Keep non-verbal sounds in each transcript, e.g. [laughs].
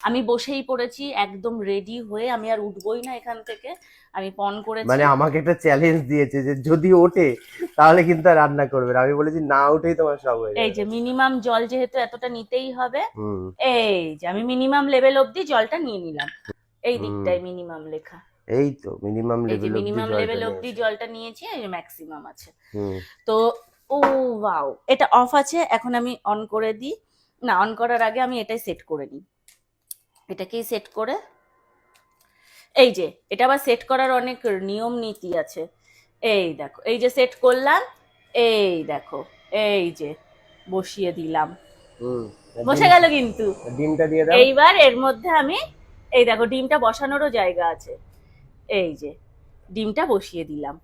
আমি বসেই পড়েছি একদম রেডি হয়ে আমি আর উঠবই না এখান থেকে। আমি পন করেছি। মানে আমাকে একটা চ্যালেঞ্জ দিয়েছে যে যদি ওঠে তাহলে কিন্তু আর রান্না করবে। আমি বলেছি না উঠেই তোমার সব হয়ে এই যে মিনিমাম জল যেহেতু এতটা নিতেই হবে এই যে আমি মিনিমাম লেভেল অবধি জলটা নিয়ে নিলাম। এই। দিকটায় মিনিমাম লেখা। এই তো মিনিমাম লেভেল মিনিমাম লেভেল অবধি জলটা নিয়েছি যে ম্যাক্সিমাম আছে। তো ও ওয়াও এটা অফ আছে এখন আমি অন করে দিই। না অন করার আগে আমি এটাই সেট করে নিই। এটাকেই সেট করে। এই যে এটা আবার সেট করার অনেক নিয়ম নীতি আছে। এই দেখো এই যে সেট করলাম এই দেখো এই যে বসিয়ে দিলাম। হুম বসে গেল কিন্তু। ডিমটা দিয়ে দাও। এইবার এর মধ্যে আমি এই দেখো ডিমটা বসানোরও জায়গা আছে। এই যে ডিমটা বসিয়ে দিলাম।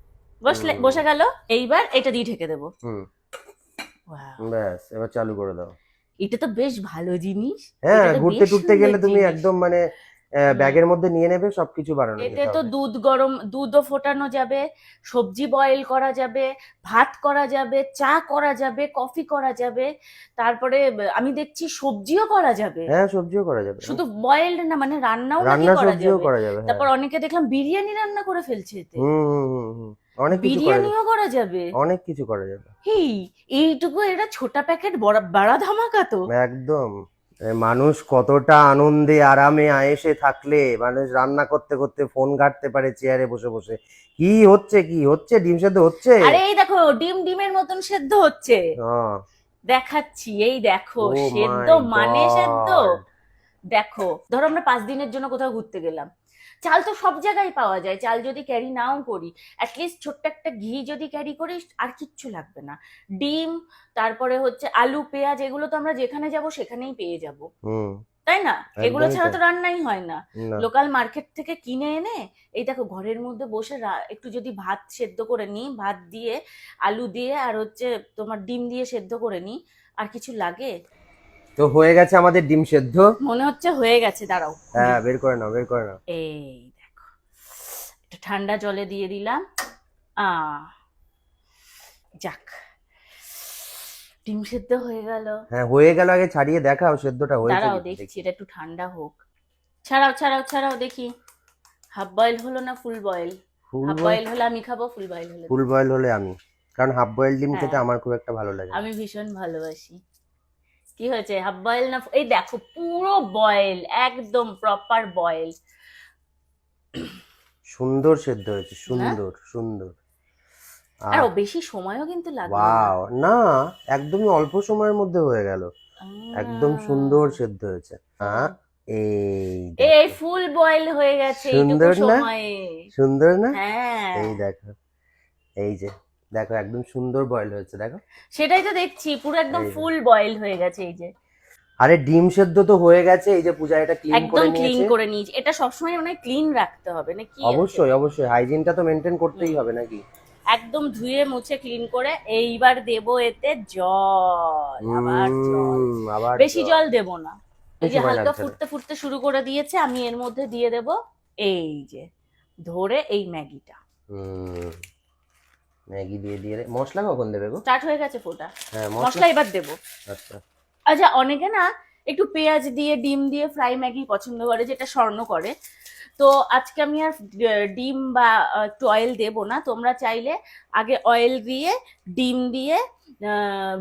বসলে বসে গেল এইবার এটা দিয়ে ঢেকে দেবো। ব্যাস এবার চালু করে দাও। এটা তো বেশ ভালো জিনিস। হ্যাঁ ঘুরতে টুরতে গেলে তুমি একদম মানে ব্যাগের মধ্যে নিয়ে নেবে সবকিছু বানানো এতে তো দুধ গরম দুধও ফোটানো যাবে সবজি বয়েল করা যাবে ভাত করা যাবে চা করা যাবে কফি করা যাবে তারপরে আমি দেখছি সবজিও করা যাবে। হ্যাঁ সবজিও করা যাবে। শুধু বয়েলড না মানে রান্নাও রান্না করা সবজিও যাবে। করা যাবে হ্যাঁ। তারপর অনেকে দেখলাম বিরিয়ানি রান্না করে ফেলছে এতে। হুম হুম হুম। অনেক কিছু করা যাবে। বিরিয়ানিও করা যাবে। অনেক কিছু করা যাবে। এই এইটুকু এটা ছোটা প্যাকেট বড় বাড়া ধামাকা তো। একদম। মানুষ কতটা আনন্দে আরামে আয়েসে থাকলে মানুষ রান্না করতে করতে ফোন ঘাটতে পারে চেয়ারে বসে বসে। কি হচ্ছে কি হচ্ছে? ডিম সেদ্ধ হচ্ছে? আরে এই দেখো ডিম ডিমের মতন সেদ্ধ হচ্ছে। হ্যাঁ। দেখাচ্ছি এই দেখো Oh সেদ্ধ মানে সেদ্ধ। দেখো ধরো আমরা পাঁচ দিনের জন্য কোথাও ঘুরতে গেলাম। চাল তো সব জায়গায় পাওয়া যায় চাল যদি ক্যারি নাও করি অ্যাটলিস্ট ছোট্ট একটা ঘি যদি ক্যারি করি আর কিচ্ছু লাগবে না। ডিম তারপরে হচ্ছে আলু পেঁয়াজ এগুলো তো আমরা যেখানে যাব সেখানেই পেয়ে যাব। তাই না? এগুলো ছাড়া তো রান্নাই হয় না। না। লোকাল মার্কেট থেকে কিনে এনে এই দেখো ঘরের মধ্যে বসে একটু যদি ভাত সেদ্ধ করে নিই ভাত দিয়ে আলু দিয়ে আর হচ্ছে তোমার ডিম দিয়ে সেদ্ধ করে নিই আর কিছু লাগে? তো হয়ে গেছে আমাদের ডিম সেদ্ধ। মনে হচ্ছে হয়ে গেছে দাঁড়াও। হ্যাঁ বের করে নাও বের করে নাও। এই দেখো একটু ঠান্ডা জলে দিয়ে দিলাম। আ যাক ডিম সেদ্ধ হয়ে গেল। হ্যাঁ হয়ে গেল আগে ছাড়িয়ে দেখাও সেদ্ধটা হয়েছে দাঁড়াও দেখছি এটা একটু ঠান্ডা হোক। ছাড়াও ছাড়াও ছাড়াও দেখি। হাফ বয়েল হলো না full boil? Full half boil? হলে আমি খাব ফুল বয়েল হলে ফুল বয়েল হলে আমি। কারণ হাফ বয়েল ডিম খেতে হ্যাঁ। আমার খুব একটা ভালো লাগে আমি ভীষণ ভালোবাসি। কি হয়েছে? হাফ বয়েল না এই দেখো পুরো বয়েল একদম প্রপার বয়েল সুন্দর সেদ্ধ হয়েছে সুন্দর সুন্দর। আর বেশি সময়ও কিন্তু লাগবে না। ওয়াও না একদমই অল্প সময়ের মধ্যে হয়ে গেল। একদম সুন্দর সেদ্ধ হয়েছে। হ্যাঁ এই এই ফুল বয়েল হয়ে গেছে সুন্দর না? সুন্দর না? হ্যাঁ। এই দেখো এই যে দেখো একদম সুন্দর বয়েল হয়েছে দেখো। সেটাই তো দেখছি পুরো একদম ফুল বয়েল হয়ে গেছে এই যে। আরে ডিম সেদ্ধ তো হয়ে গেছে এই যে পূজা এটা ক্লিন করে নিয়েছে একদম ক্লিন করে নিয়েছি। এটা সবসময় মানে ক্লিন রাখতে হবে নাকি অবশ্যই অবশ্যই। হাইজিনটা তো মেনটেন করতেই হবে নাকি একদম ধুয়ে মুছে ক্লিন করে এইবার দেবো এতে জল আবার জল। আবার বেশি জল। দেব না। এই যে হালকা ফুটতে ফুটতে শুরু করে দিয়েছে আমি এর মধ্যে দিয়ে দেব এই যে ধরে এই ম্যাগিটা। হুম। ম্যাগি দিয়ে দিয়ে মশলা কখন দেবে গো? স্টার্ট হয়ে গেছে ফোটা। হ্যাঁ মশলা এবার দেবো। আচ্ছা। আচ্ছা অনেকে না একটু পেঁয়াজ দিয়ে ডিম দিয়ে ফ্রাই ম্যাগি পছন্দ করে যেটা স্বর্ণ করে। তো আজকে আমি আর ডিম বা একটু অয়েল দেবো না। তোমরা চাইলে আগে অয়েল দিয়ে ডিম দিয়ে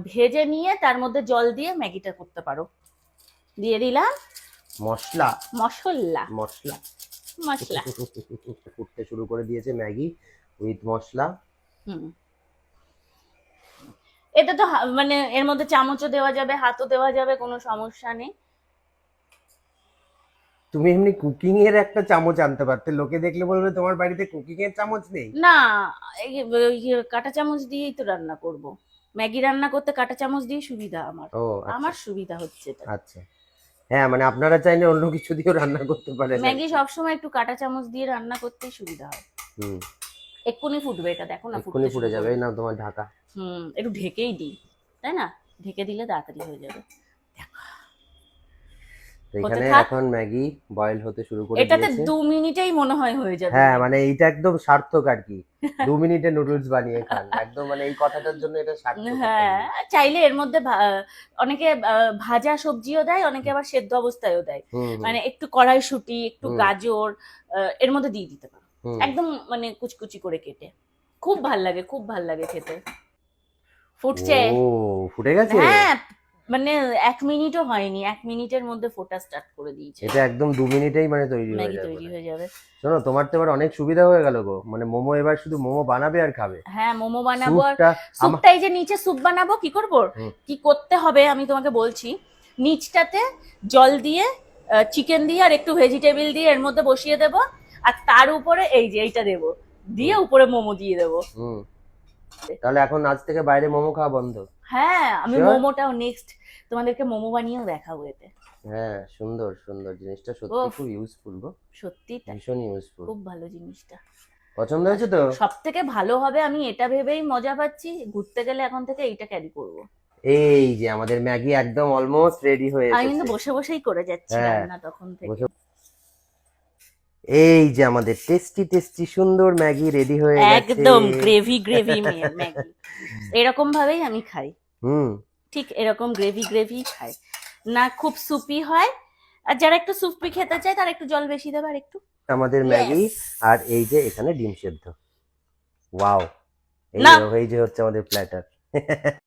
ভেজে নিয়ে তার মধ্যে জল দিয়ে ম্যাগিটা করতে পারো। দিয়ে দিলাম মশলা। মশলা। মশলা। মশলা। [laughs] ফুটতে শুরু করে দিয়েছে ম্যাগি উইথ মশলা। হুম। এটা তো মানে এর মধ্যে চামচও দেওয়া যাবে হাতও দেওয়া যাবে কোনো সমস্যা নেই। তুমি এমনি কুকিং এর একটা চামচ আনতে পারতে লোকে দেখলে বলবে তোমার বাড়িতে কুকিং এর চামচ নেই। না এই কাঁটা চামচ দিয়েই তো রান্না করব। ম্যাগি রান্না করতে কাঁটা চামচ দিয়ে সুবিধা আমার। ও আচ্ছা, আমার সুবিধা হচ্ছে এটা। আচ্ছা। হ্যাঁ মানে আপনারা চাইলে অন্য কিছু দিয়েও রান্না করতে পারেন। ম্যাগি সবসময় একটু কাঁটা চামচ দিয়ে রান্না করতেই সুবিধা হয়। হুম। এক্ষুনি ফুটবে এটা দেখো না এক্ষুনি ফুটে যাবে। এই নাও তোমার ঢাকা। হুম একটু ঢেকেই দিই তাই না? ঢেকে দিলে তাড়াতাড়ি হয়ে যাবে। দেখো। এখানে এখন ম্যাগি বয়েল হতে শুরু করে এটাতে দু মিনিটেই মনে হয় হয়ে যাবে। হ্যাঁ মানে এইটা একদম সার্থক আর কি। দু মিনিটে নুডলস বানিয়ে খান। একদম মানে এই কথাটার জন্য এটা সার্থক হ্যাঁ চাইলে এর মধ্যে অনেকে ভাজা সবজিও দেয় অনেকে আবার সেদ্ধ অবস্থায়ও দেয়। মানে একটু কড়াইশুটি একটু গাজর এর মধ্যে দিয়ে দিতে পারো। একদম মানে কুচকুচি করে কেটে। খুব ভালো লাগে খুব ভালো লাগে খেতে। ফুটছে? ও ফুটে গেছে? হ্যাঁ মানে এক মিনিটও হয়নি এক মিনিটের মধ্যে ফোটা স্টার্ট করে দিয়েছে। এটা একদম দু মিনিটেই মানে তৈরি হয়ে যাবে। তৈরি হয়ে যাবে। শোনো তোমার তো এবার অনেক সুবিধা হয়ে গেল গো। মানে মোমো এবার শুধু মোমো বানাবে আর খাবে। হ্যাঁ মোমো বানাবো আর স্যুপটা এই যে নিচে স্যুপ বানাবো কি করব? কি করতে হবে আমি তোমাকে বলছি। নিচটাতে জল দিয়ে চিকেন দিয়ে আর একটু ভেজিটেবল দিয়ে এর মধ্যে বসিয়ে দেব। আর তার উপরে এই যে এইটা দেব। দিয়ে উপরে মোমো দিয়ে দেব। তাহলে এখন আজ থেকে বাইরে মোমো খাওয়া বন্ধ? হ্যাঁ আমি মোমোটাও নেক্সট তোমাদেরকে মোমো বানিয়েও দেখাবো এতে। হ্যাঁ সুন্দর সুন্দর জিনিসটা সত্যি খুব ইউজফুল গো। সত্যি ভীষণ ইউজফুল খুব ভালো জিনিসটা। পছন্দ হয়েছে তো? সব থেকে ভালো হবে আমি এটা ভেবেই মজা পাচ্ছি ঘুরতে গেলে এখন থেকে এইটা ক্যারি করব। এই যে আমাদের ম্যাগি একদম অলমোস্ট রেডি হয়ে আমি কিন্তু বসে বসেই করে যাচ্ছি হ্যাঁ। রান্না তখন থেকে। এই যে আমাদের টেস্টি টেস্টি সুন্দর ম্যাগি রেডি হয়ে গেছে। একদম গ্রেভি গ্রেভি ম্যাগি। [laughs] এরকম ভাবেই আমি খাই। হুম। ঠিক এরকম গ্রেভি গ্রেভি খাই। না খুব সুপি হয়। আর যারা একটু সুপি খেতে চায় তারা একটু জল বেশি দেবে আর একটু। আমাদের ম্যাগি আর এই যে এখানে ডিম সেদ্ধ। ওয়াও এই যে হচ্ছে আমাদের প্ল্যাটার [laughs]